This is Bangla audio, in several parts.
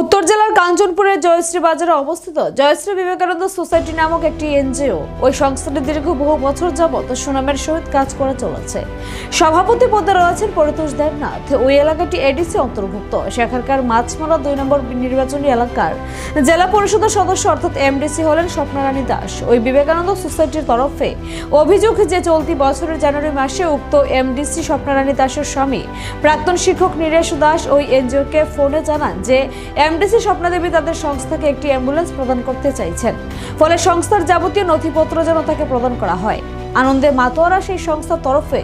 উত্তর জেলার কাঞ্চনপুরের জয়শ্রী বাজারে অবস্থিত জয়শ্রী বিবেকানন্দ সোসাইটি নামক একটি এনজিও ওই সংস্থাটি দীর্ঘ বহু বছর যাবত সুনামের সহিত কাজ করে চলেছে। সভাপতি পদে রয়েছেন পরিতোষ দেবনাথ। ওই এলাকাটি এডিসি অন্তর্ভুক্ত। সেখানকার মাছমালা দুই নম্বর নির্বাচনী এলাকার জেলা পরিষদের সদস্য অর্থাৎ এমডিসি হলেন স্বপ্নারানী দাস। ওই বিবেকানন্দ সোসাইটির তরফে অভিযোগ যে চলতি বছরের জানুয়ারি মাসে উক্ত এমডিসি স্বপ্নারানী দাসের স্বামী প্রাক্তন শিক্ষক নীরেশ দাস ওই এনজিওকে ফোনে জানান যে এমডিসি স্বপ্নাদেবী তাদের সংস্থাকে একটি অ্যাম্বুলেন্স প্রদান করতে চাইছেন। ফলে সংস্থার যাবতীয় নথিপত্র যেন তাকে প্রদান করা হয়। আনন্দে মাতোয়ারা সেই সংস্থার তরফে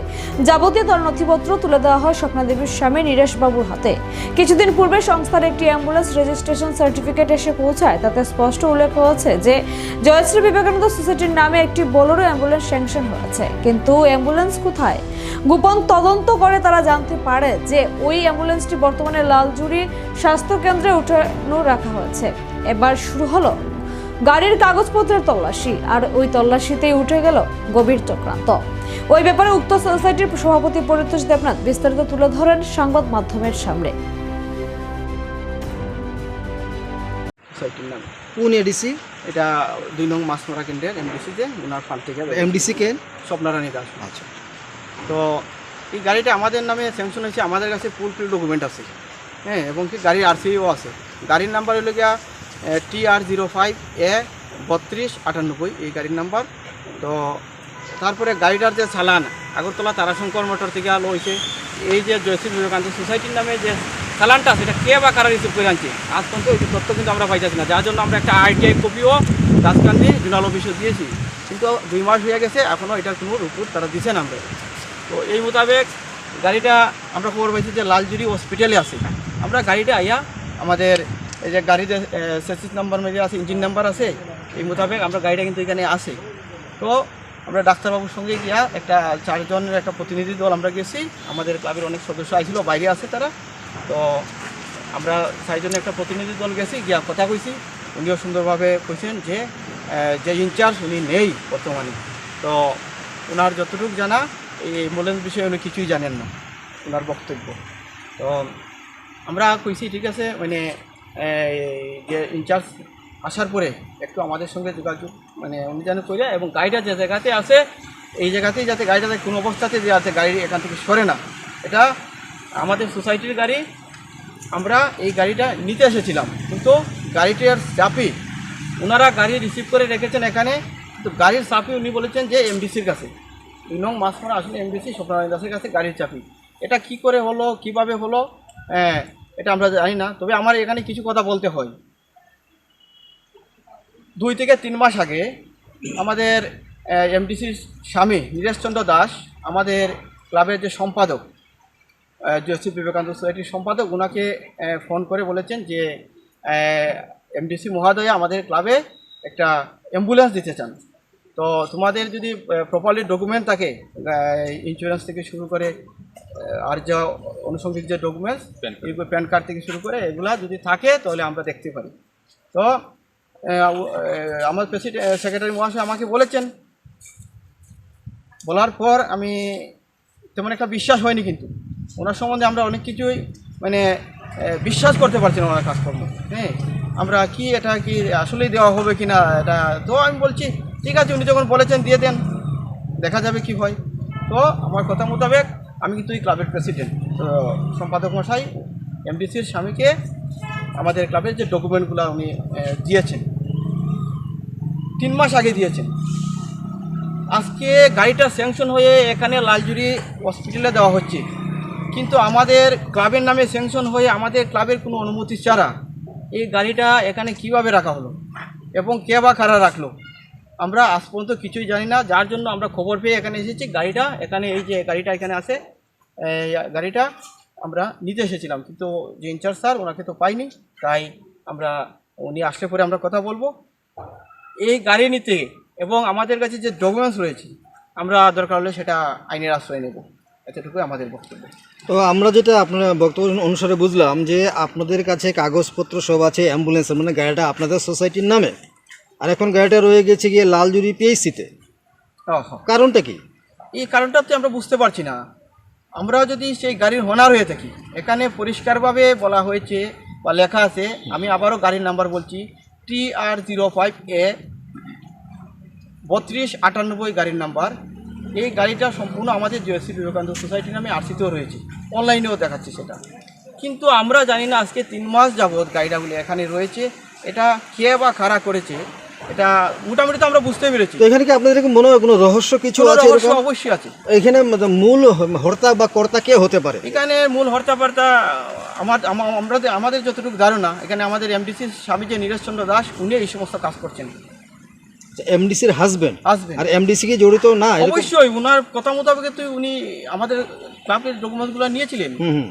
যাবতীয় তার নথিপত্র তুলে দেওয়া হয় স্বপ্নাদেবীর স্বামী নীরেশবাবুর হাতে। কিছুদিন পূর্বে সংস্থার একটি অ্যাম্বুলেন্স রেজিস্ট্রেশন সার্টিফিকেট এসে পৌঁছায়। তাতে স্পষ্ট উল্লেখ হয়েছে যে, জয়শ্রী বিবেকানন্দ সোসাইটির নামে একটি বোলেরো অ্যাম্বুলেন্স স্যাংশন হয়েছে। কিন্তু অ্যাম্বুলেন্স কোথায়? গোপন তদন্ত করে তারা জানতে পারে যে, ওই অ্যাম্বুলেন্সটি বর্তমানে লালজুড়ি স্বাস্থ্য কেন্দ্রে উঠানো রাখা হয়েছে। এবার শুরু হলো গাড়ির কাগজপত্রের তল্লাশি আর ওই তল্লাশিতেই উঠে গেল গভীর চক্রান্ত। ওই ব্যাপারে উক্ত সোসাইটির সভাপতি পরিতোষ দেবনাথ বিস্তারিত তুলে ধরেন সংবাদ মাধ্যমের সামনে। কোন এডিসি এটা দুই নং মাছমরা কেন্দ্রের এমডিসিতে ওনার ফান্ড থেকে এমডিসি কে? স্বপ্নারানী দাস। আচ্ছা। তো এই গাড়িটা আমাদের নামে স্যাংশন হয়েছে আমাদের কাছে ফুল ফিল ডকুমেন্ট আছে। হ্যাঁ এবং কি গাড়ির আরসিও আছে। গাড়ির নাম্বার হলো গিয়া টি আর জিরো ফাইভ, এ, বত্রিশ, আটানব্বই, এই গাড়ির নাম্বার। তো তারপরে গাড়িটার যে চালান, আগরতলা তারাশঙ্কর মোটর থেকে আলো হয়েছে এই যে জয়শ্রী বিবেকান্ত সোসাইটির নামে যে চালানটা সেটা কে বা কারা রিসিভ করে আনছে, আজ পর্যন্ত ওই তথ্য কিন্তু আমরা পাইতেছি না। যার জন্য আমরা একটা আইটিআই কপিও রাজকান্দি জোনাল অফিসে দিয়েছি। কিন্তু দুই মাস হয়ে গেছে এখনও এটার কোনো রিপোর্ট তারা দিচ্ছে না আমরা। তো এই মোতাবেক গাড়িটা আমরা খবর পাইছি যে লালজুরি হসপিটালে আছে। আমরা গাড়িটা আইয়া আমাদের এই যে গাড়িতে সেসিস নাম্বার মেরে আছে, ইঞ্জিন নাম্বার আছে, এই মোতাবেক আমরা গাড়িটা কিন্তু এখানে আছে। তো আমরা ডাক্তারবাবুর সঙ্গে গিয়া একটা চারজনের একটা প্রতিনিধি দল আমরা গেছি, আমাদের ক্লাবের অনেক সদস্য আইছিল, বাইরে আছে তারা। তো আমরা চারজনের একটা প্রতিনিধি দল গেছি, গিয়া কথা কইছি, উনিও সুন্দরভাবে কইছেন যে যে ইনচার্জ উনি নেই বর্তমানে। তো ওনার যতটুকু জানা, এই অ্যাম্বুলেন্স বিষয়ে উনি কিছুই জানেন না ওনার বক্তব্য। তো আমরা কইছি, ঠিক আছে মানে যে ইনচার্জ আসার পরে একটু আমাদের সঙ্গে যোগাযোগ মানে উনি যেন করে এবং গাড়িটা যে জায়গাতে আছে, এই জায়গাতেই যাতে গাড়িটাতে কোনো অবস্থাতে যে আছে গাড়ি এখান থেকে সরে না। এটা আমাদের সোসাইটির গাড়ি, আমরা এই গাড়িটা নিতে এসেছিলাম। কিন্তু গাড়িটার চাপি ওনারা গাড়ি রিসিভ করে রেখেছেন এখানে, কিন্তু গাড়ির চাপি উনি বলেছেন যে এমডিসির কাছে। দুই নং মাসমারা আসলে এমডিসি স্বপ্নারায়ণ দাসের কাছে গাড়ির চাপি এটা কি করে হলো, কীভাবে হলো হ্যাঁ এটা আমরা জানি না, তবে আমার এখানে কিছু কথা বলতে হয়। দুই থেকে তিন মাস আগে আমাদের এমডিসির স্বামী নীরেশচন্দ্র দাস, আমাদের ক্লাবের যে সম্পাদক জয়শ্রী বিবেকানন্দ সোসাইটির সম্পাদক ওনাকে ফোন করে বলেছেন যে এমডিসি মহোদয় আমাদের ক্লাবে একটা অ্যাম্বুলেন্স দিতে চান। তো তোমাদের যদি প্রপারলি ডকুমেন্ট থাকে ইন্স্যুরেন্স থেকে শুরু করে আর যা আনুষঙ্গিক যে ডকুমেন্টস এইগুলো প্যান কার্ড থেকে শুরু করে এগুলা যদি থাকে তাহলে আমরা দেখতে পারি। তো আমার প্রেসিডেন্ট সেক্রেটারি মহাশয় আমাকে বলেছেন। বলার পর আমি তেমন একটা বিশ্বাস হয়নি কিন্তু। ওনার সম্বন্ধে আমরা অনেক কিছুই মানে বিশ্বাস করতে পারছি না ওনার কাজকর্ম। হ্যাঁ আমরা কি এটা কি আসলেই দেওয়া হবে কি না এটা তো আমি বলছি ঠিক আছে উনি যখন বলেছেন দিয়ে দেন। দেখা যাবে কি হয়। তো আমার কথা মোতাবেক আমি কিন্তু এই ক্লাবের প্রেসিডেন্ট সম্পাদক মশাই এমডিসির স্বামীকে আমাদের ক্লাবের যে ডকুমেন্টগুলো উনি দিয়েছেন, তিন মাস আগে দিয়েছেন। আজকে গাড়িটা স্যাংশন হয়ে এখানে লালজুরি হসপিটালে দেওয়া হচ্ছে। কিন্তু আমাদের ক্লাবের নামে স্যাংশন হয়ে আমাদের ক্লাবের কোনো অনুমতি ছাড়া এই গাড়িটা এখানে কীভাবে রাখা হলো এবং কে বা কারা রাখল? আমরা আজ পর্যন্ত কিছুই জানি না। যার জন্য আমরা খবর পেয়ে এখানে এসেছি। গাড়িটা, এখানে এই যে গাড়িটা এখানে আছে গাড়িটা আমরা নিতে এসেছিলাম। কিন্তু যে ইনচার্জ স্যার, ওনাকে তো পাইনি। তাই আমরা, উনি আসলে পরে আমরা কথা বলব। এই গাড়ি নিতে এবং আমাদের কাছে যে ডকুমেন্টস রয়েছে, আমরা দরকার হলে সেটা আইনের আশ্রয় নেব। এতটুকুই আমাদের বক্তব্য। তো আমরা যেটা আপনার বক্তব্য অনুসারে বুঝলাম যে আপনাদের কাছে কাগজপত্র সব আছে, অ্যাম্বুলেন্সের মানে গাড়িটা আপনাদের সোসাইটির নামে। আর এখন গাড়িটা রয়ে গেছে গিয়ে লালজুরি পিএইচসিতে ওহ, কারণটা কি? এই কারণটা তো আমরা বুঝতে পারছি না। আমরা যদি সেই গাড়ির হোনার হয়ে থাকি এখানে পরিষ্কারভাবে বলা হয়েছে বা লেখা আছে আমি আবারও গাড়ির নাম্বার বলছি টি আর জিরো ফাইভ এ বত্রিশ আটানব্বই গাড়ির নাম্বার। এই গাড়িটা সম্পূর্ণ আমাদের জয়শ্রী বিবেকানন্দ সোসাইটি নামে আরসিতেও রয়েছে। অনলাইনেও দেখাচ্ছে সেটা। কিন্তু আমরা জানি না আজকে তিন মাস যাবৎ গাড়িটাগুলি এখানে রয়েছে। এটা কে বা খাড়া করেছে? এটা মোটামুটি তো আমরা বুঝতে পেরেছি। তো এখানে কি আপনাদের কি মনে হয় কোনো রহস্য কিছু আছে রহস্য এরকম? অবশ্যই আছে। এখানে মূল হর্তা বা কর্তা কে হতে পারে? এখানে মূল হর্তাপার্তা আমার আমা- আমরা আমাদের যতটুকু ধারণা এখানে আমাদের এমডিসি স্বামী যে নীরেশ চন্দ্র দাস উনি এই সমস্ত কাজ করছেন। এমডিসির হাজবেন্ড আসবেন আর এমডিসি কি জড়িত? না অবশ্যই উনার কথা মোতাবেক তো উনি আমাদের ক্লাবের ডকুমেন্টসগুলো নিয়েছিলেন। হুম।